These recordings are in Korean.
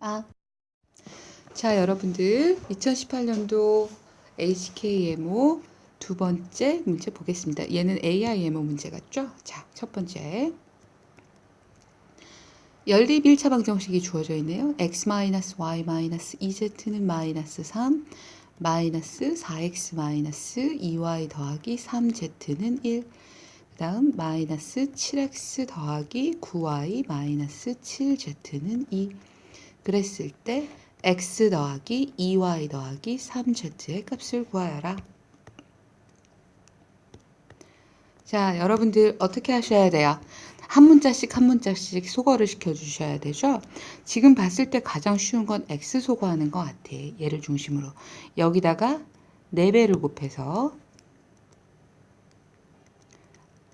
아. 자, 여러분들 2018년도 HKMO 두 번째 문제 보겠습니다. 얘는 AIMO 문제 같죠? 자, 첫 번째. 연립 1차 방정식이 주어져 있네요. x-y-2z는 마이너스 3, 마이너스 4x 마이너스 2y 더하기 3z는 1. 그 다음 마이너스 7x 더하기 9y 마이너스 7z는 2. 그랬을 때 x 더하기 2y 더하기 3z의 값을 구하여라. 자, 여러분들 어떻게 하셔야 돼요? 한 문자씩 한 문자씩 소거를 시켜주셔야 되죠? 지금 봤을 때 가장 쉬운 건 x 소거하는 것 같아. 얘를 중심으로. 여기다가 4배를 곱해서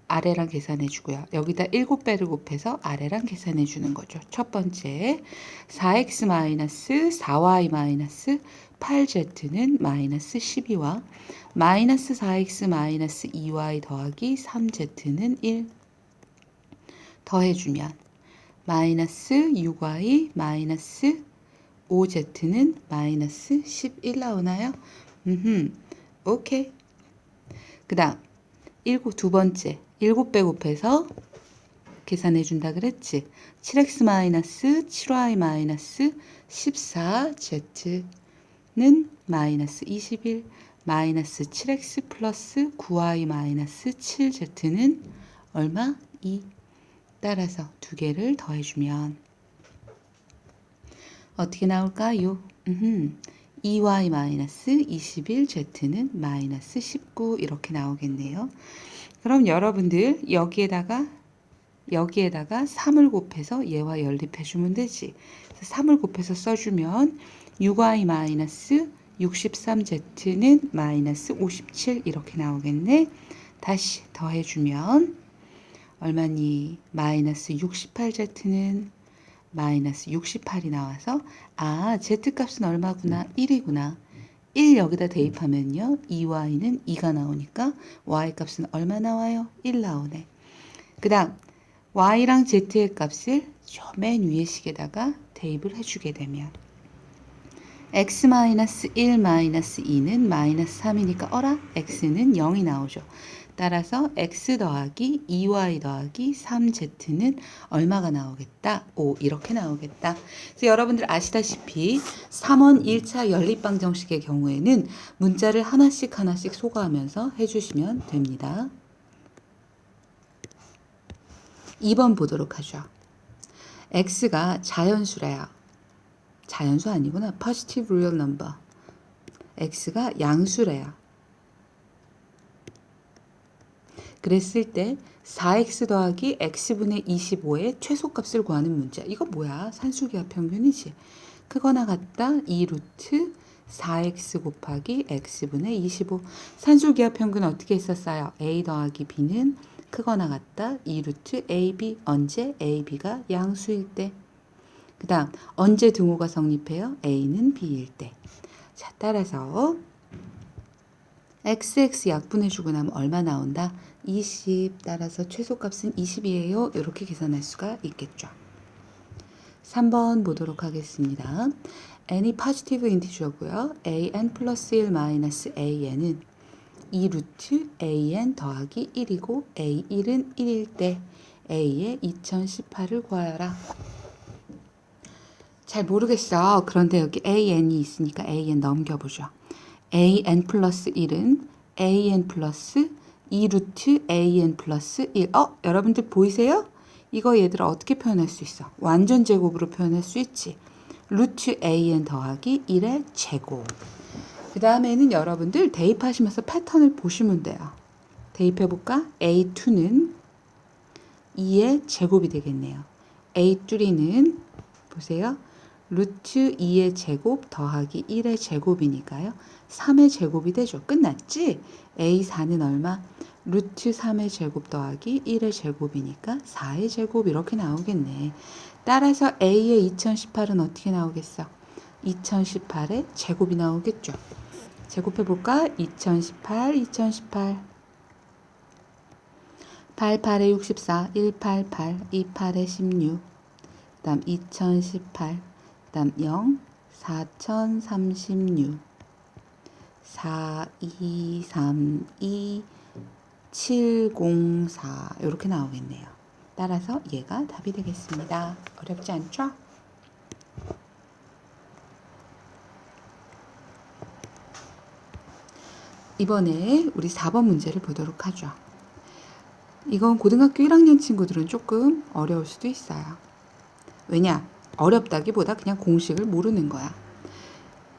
아래랑 계산해 주고요. 여기다 7배를 곱해서 아래랑 계산해 주는 거죠. 첫 번째 4x 마이너스 4y 마이너스 8z는 마이너스 12와 마이너스 4x 마이너스 2y 더하기 3z는 1 더해주면 마이너스 6y 마이너스 5z는 마이너스 11 나오나요? 음흠, 오케이. 그 다음 일곱 두 번째 7배 곱해서 계산해 준다 그랬지. 7x 마이너스 7y 마이너스 14z는 마이너스 21 마이너스 7x 플러스 9y 마이너스 7z는 얼마? 2 따라서 두 개를 더해 주면 어떻게 나올까요? 음흠. 2y 마이너스 21z는 마이너스 19 이렇게 나오겠네요. 그럼 여러분들 여기에다가 여기에다가 3을 곱해서 얘와 연립해 주면 되지. 3을 곱해서 써주면 6y 마이너스 63z는 마이너스 57 이렇게 나오겠네. 다시 더해주면 얼마니? 마이너스 68z는 마이너스 68이 나와서 아 z값은 얼마구나? 1이구나. 1 여기다 대입하면요. 2y는 2가 나오니까 y값은 얼마 나와요? 1 나오네. 그 다음 y랑 z의 값을 저맨 위에 식에다가 대입을 해주게 되면 x-1 마이너스 2는 마이너스 3이니까 어라? x는 0이 나오죠. 따라서 x 더하기 2y 더하기 3z는 얼마가 나오겠다? 5 이렇게 나오겠다. 그래서 여러분들 아시다시피 3원 1차 연립방정식의 경우에는 문자를 하나씩 하나씩 소거하면서 해주시면 됩니다. 2번 보도록 하죠. x가 자연수래요. 자연수 아니구나. positive real number. x가 양수래요. 그랬을 때 4x 더하기 x분의 25의 최소값을 구하는 문제. 이거 뭐야? 산수기하 평균이지. 크거나 같다 2 루트 4x 곱하기 x분의 25. 산수기하 평균 어떻게 했었어요? a 더하기 b는 크거나 같다 2 루트 ab. 언제? ab가 양수일 때. 그 다음 언제 등호가 성립해요? a는 b일 때. 자 따라서 xx 약분해주고 나면 얼마 나온다? 20 따라서 최소값은 20이에요. 이렇게 계산할 수가 있겠죠. 3번 보도록 하겠습니다. n이 포지티브 인티저고요. an 플러스 1 마이너스 an은 2 루트 an 더하기 1이고 a1은 1일 때 a의 2018을 구하여라. 잘 모르겠어. 그런데 여기 an이 있으니까 an 넘겨보죠. an 플러스 1은 an 플러스 2 루트 an 플러스 1. 어? 여러분들 보이세요? 이거 얘들아 어떻게 표현할 수 있어? 완전 제곱으로 표현할 수 있지. 루트 an 더하기 1의 제곱. 그 다음에는 여러분들 대입하시면서 패턴을 보시면 돼요. 대입해볼까? a2는 2의 제곱이 되겠네요. a3는 보세요. 루트 2의 제곱 더하기 1의 제곱이니까요. 3의 제곱이 되죠. 끝났지? A4는 얼마? 루트 3의 제곱 더하기 1의 제곱이니까 4의 제곱 이렇게 나오겠네. 따라서 A의 2018은 어떻게 나오겠어? 2018의 제곱이 나오겠죠. 제곱해볼까? 2018, 2018. 8, 8에 64, 1, 8, 8, 2, 8에 16. 그 다음 2018. 다음 0, 4036, 4, 2, 3, 2, 704 이렇게 나오겠네요. 따라서 얘가 답이 되겠습니다. 어렵지 않죠? 이번에 우리 4번 문제를 보도록 하죠. 이건 고등학교 1학년 친구들은 조금 어려울 수도 있어요. 왜냐? 어렵다기보다 그냥 공식을 모르는 거야.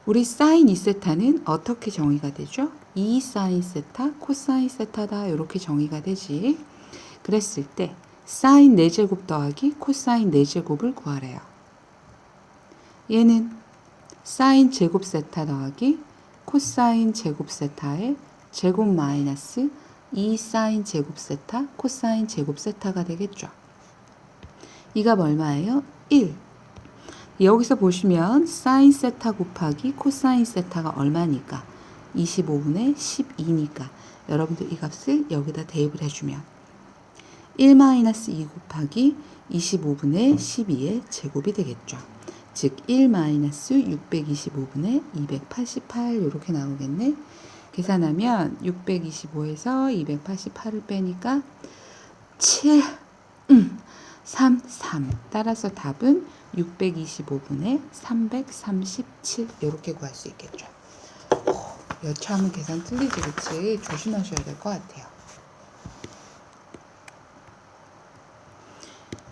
우리 사인 2세타는 어떻게 정의가 되죠? 2 사인 세타, 코사인 세타다 이렇게 정의가 되지. 그랬을 때 사인 4제곱 더하기 코사인 4제곱을 구하래요. 얘는 사인 제곱 세타 더하기 코사인 제곱 세타의 제곱 마이너스 2 사인 제곱 세타 코사인 제곱 세타가 되겠죠. 이값 얼마예요? 1. 여기서 보시면 사인 세타 곱하기 코사인 세타가 얼마니까 25분의 12니까 여러분들 이 값을 여기다 대입을 해주면 1-2 곱하기 25분의 12의 제곱이 되겠죠. 즉 1-625분의 288 이렇게 나오겠네. 계산하면 625에서 288을 빼니까 7, 음, 3, 3. 따라서 답은 625분의 337 이렇게 구할 수 있겠죠. 오, 여차하면 계산 틀리지 그치? 조심하셔야 될 것 같아요.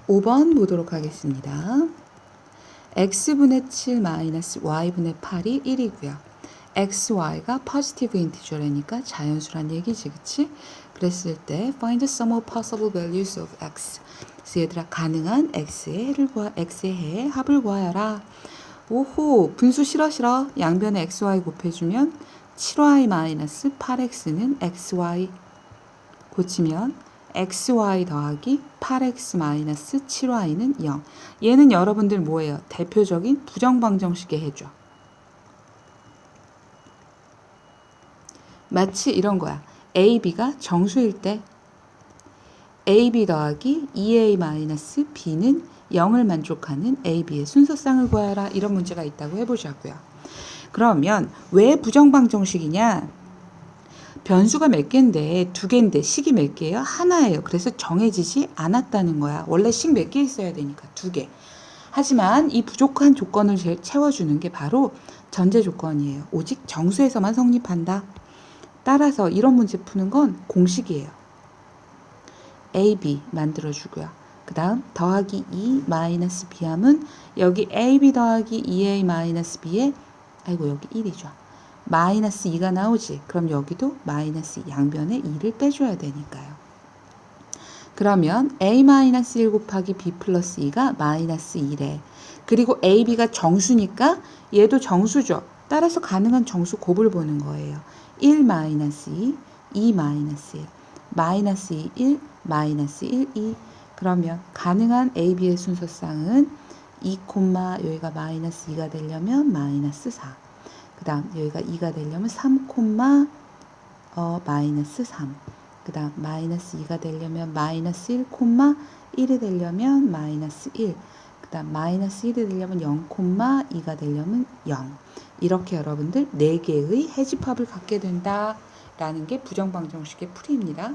5번 보도록 하겠습니다. x분의 7 마이너스 y분의 8이 1이고요. x, y가 positive 인티저라니까 자연수란 얘기지, 그치? 그랬을 때 find the sum of possible values of x. 그래서 얘들아 가능한 x의 해를 구하, x의 해의 합을 구하여라. 오호, 분수 싫어 싫어. 양변에 xy 곱해주면 7y 마이너스 8x는 xy 고치면 xy 더하기 8x 마이너스 7y는 0. 얘는 여러분들 뭐예요? 대표적인 부정방정식의 해죠. 마치 이런 거야. a, b가 정수일 때 ab 더하기 2a 마이너스 b는 0을 만족하는 a, b의 순서쌍을 구하라 이런 문제가 있다고 해보자고요. 그러면 왜 부정방정식이냐? 변수가 몇 개인데 두 개인데 식이 몇 개예요? 하나예요. 그래서 정해지지 않았다는 거야. 원래 식 몇 개 있어야 되니까 두 개. 하지만 이 부족한 조건을 채워주는 게 바로 전제 조건이에요. 오직 정수에서만 성립한다. 따라서 이런 문제 푸는 건 공식이에요. A, B 만들어주고요. 그 다음 더하기 2 마이너스 B 하면 여기 AB 더하기 2A 마이너스 B에 아이고 여기 1이죠. 마이너스 2가 나오지. 그럼 여기도 마이너스 양변에 2를 빼줘야 되니까요. 그러면 A 마이너스 1 곱하기 B 플러스 2가 마이너스 2래. 그리고 AB가 정수니까 얘도 정수죠. 따라서 가능한 정수 곱을 보는 거예요. 1 마이너스 2, 2 마이너스 1, 마이너스 2, 1, 마이너스 1, 2. 그러면 가능한 AB의 순서쌍은 2, 여기가 마이너스 2가 되려면 마이너스 4. 그 다음 여기가 2가 되려면 3, 어, 마이너스 3. 그 다음 마이너스 2가 되려면 마이너스 1, 1이 되려면 마이너스 1. 그 다음 마이너스 1이 되려면 0, 2가 되려면 0. 이렇게 여러분들 4개의 해집합을 갖게 된다라는 게 부정방정식의 풀이입니다.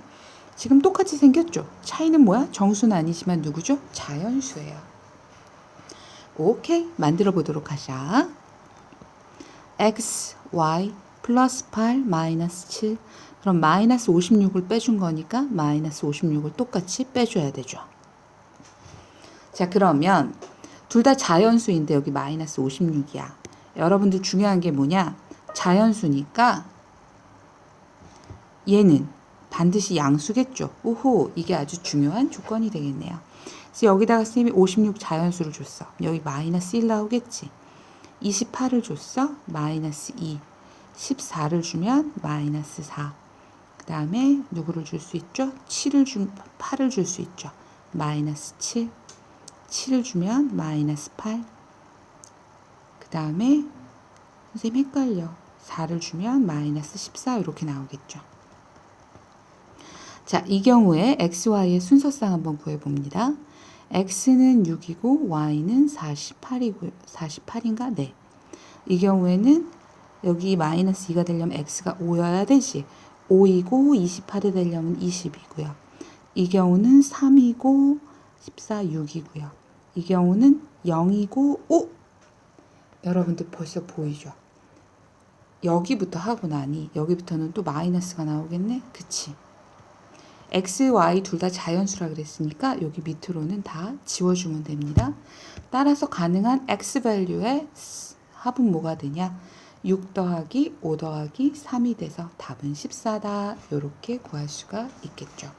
지금 똑같이 생겼죠? 차이는 뭐야? 정수는 아니지만 누구죠? 자연수예요. 오케이. 만들어 보도록 하자. x, y 플러스 8 마이너스 7 그럼 마이너스 56을 빼준 거니까 마이너스 56을 똑같이 빼줘야 되죠. 자 그러면 둘 다 자연수인데 여기 마이너스 56이야. 여러분들 중요한 게 뭐냐? 자연수니까 얘는 반드시 양수겠죠. 오호 이게 아주 중요한 조건이 되겠네요. 그래서 여기다가 쌤이 56 자연수를 줬어. 여기 마이너스 1 나오겠지. 28을 줬어. 마이너스 2. 14를 주면 마이너스 4. 그 다음에 누구를 줄 수 있죠? 7을 주, 8을 줄 수 있죠. 마이너스 7. 7을 주면 마이너스 8. 그 다음에 선생님 헷갈려. 4를 주면 마이너스 14 이렇게 나오겠죠. 자, 이 경우에 xy의 순서상 한번 구해봅니다. x는 6이고 y는 48이고요. 48인가? 네. 이 경우에는 여기 마이너스 2가 되려면 x가 5여야 되지. 5이고 28이 되려면 20이고요. 이 경우는 3이고 14, 6이고요. 이 경우는 0이고 5. 여러분들 벌써 보이죠? 여기부터 하고 나니 여기부터는 또 마이너스가 나오겠네. 그치? X, y 둘 다 자연수라 그랬으니까 여기 밑으로는 다 지워주면 됩니다. 따라서 가능한 x 밸류의 합은 뭐가 되냐? 6 더하기 5 더하기 3이 돼서 답은 14다. 이렇게 구할 수가 있겠죠.